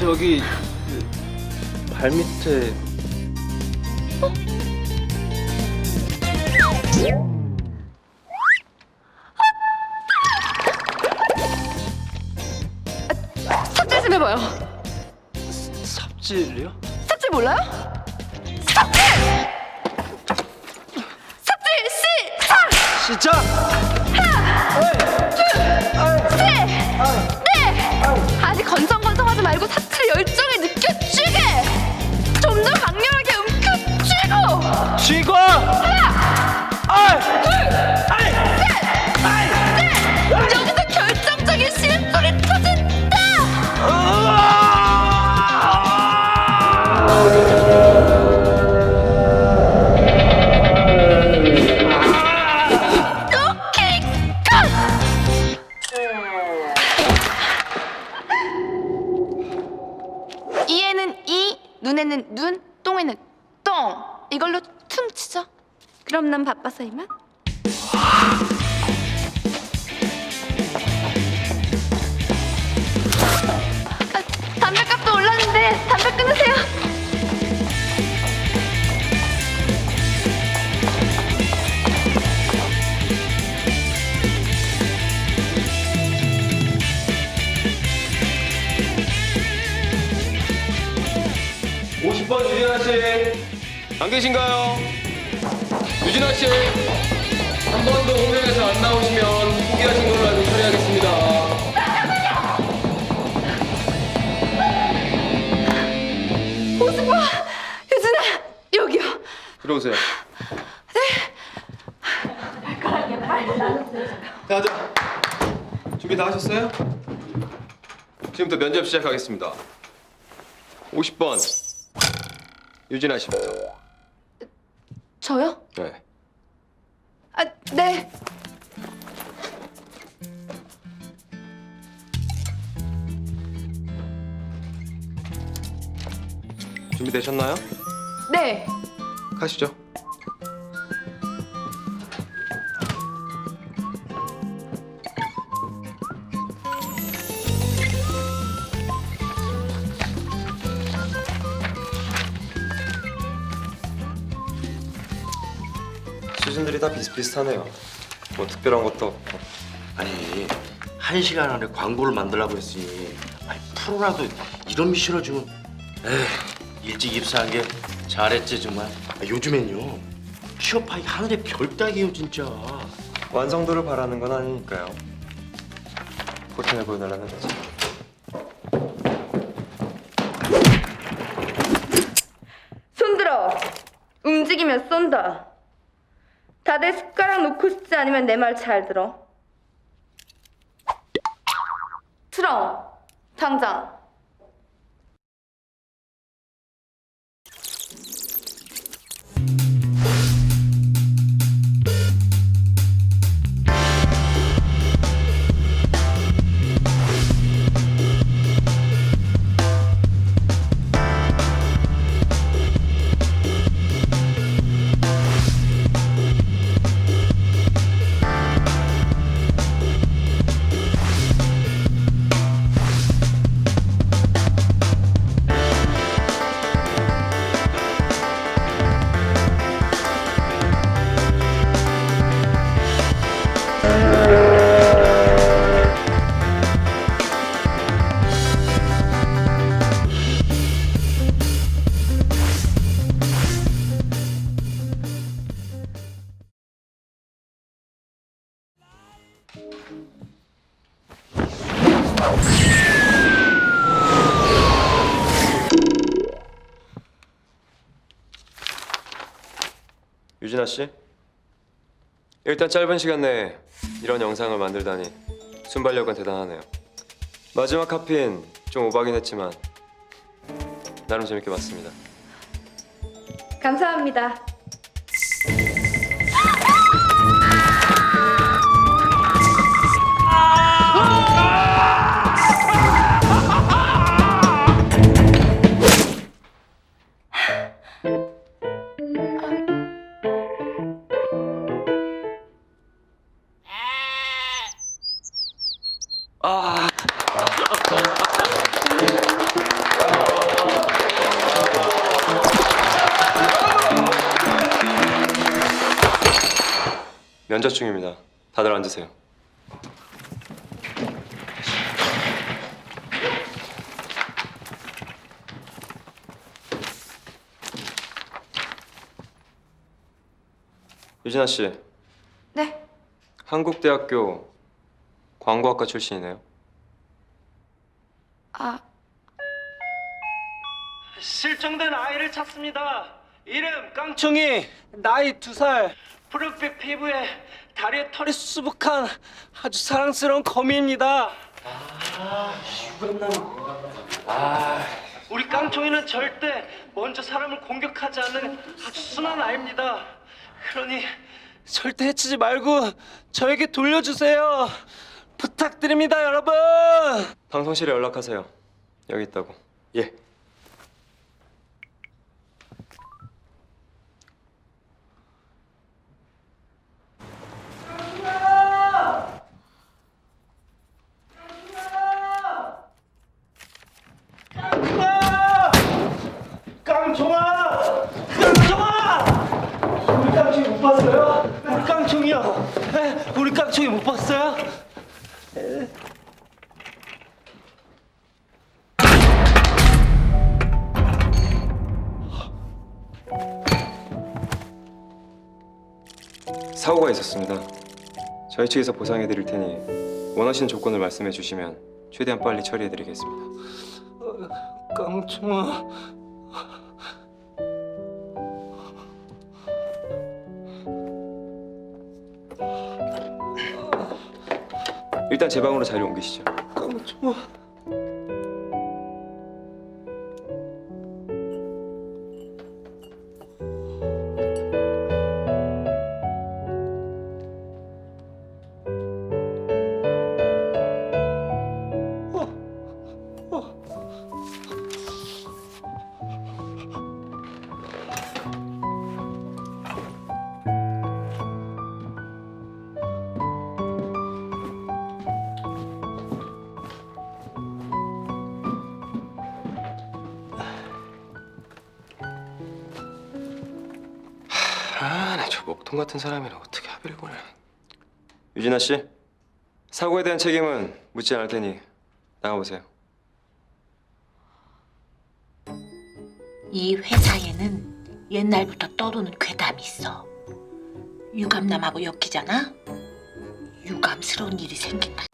저기 그, 발밑에 삭제 좀 해봐요. 삽질이요? 삭제 몰라요? 삭제! 삭제 시작! 시작! 네! 말고 삭제 열정을 느껴 이걸로 퉁치죠. 그럼 난 바빠서 이만. 아, 담배값도 올랐는데 담배 끊으세요. 오십 번 유진아 씨. 안 계신가요? 유진아 씨. 한 번 더 공연에서 안 나오시면 포기하신 걸로 알고 처리하겠습니다. 오스파, 유진아, 여기요. 들어오세요. 네. 자, 자. 준비 다 하셨어요? 지금부터 면접 시작하겠습니다. 50번 유진아 씨부터. 저요? 네. 아, 네. 준비되셨나요? 네. 가시죠. 수준들이 다 비슷비슷하네요. 뭐 특별한 것도 없고. 아니 한 시간 안에 광고를 만들라고 했으니 아니 프로라도 이런 미션을 주면 에휴 일찍 입사한 게 잘했지 정말 아, 요즘엔요 취업하기 하늘의 별 따기예요 진짜 완성도를 바라는 건 아니니까요. 포텐을 보여달라는 거지. 손들어. 움직이면 쏜다. 다들 숟가락 놓고 싶지 않으면 내 말 잘 들어. 틀어. 당장. 유진아 씨, 일단 짧은 시간 내에 이런 영상을 만들다니 순발력은 대단하네요. 마지막 카피는 좀 오바긴 했지만 나름 재밌게 봤습니다. 감사합니다. 면접 중입니다. 다들 앉으세요. 유진아 씨, 네. 한국대학교 광고학과 출신이네요. 아, 실종된 아이를 찾습니다. 이름 깡총이, 나이 두 살, 푸른빛 피부에 다리에 털이 수북한 아주 사랑스러운 거미입니다. 우리 깡총이는 절대 먼저 사람을 공격하지 않는 아주 순한 아이입니다. 그러니 절대 해치지 말고 저에게 돌려주세요. 부탁드립니다, 여러분. 방송실에 연락하세요. 여기 있다고. 예. 깡총아! 깡총아! 우리 깡총이 못 봤어요? 우리 깡총이요. 에? 우리 깡총이 못 봤어요? 사고가 있었습니다. 저희 측에서 보상해 드릴 테니 원하시는 조건을 말씀해 주시면 최대한 빨리 처리해 드리겠습니다. 깡총아. 일단 제 방으로 자리 옮기시죠. 깡총아. 아, 나 저 목통 같은 사람이랑 어떻게 합의를 보내? 유진아 씨, 사고에 대한 책임은 묻지 않을 테니 나가 보세요. 이 회사에는 옛날부터 떠도는 괴담이 있어. 유감남하고 엮이잖아? 유감스러운 일이 생긴다.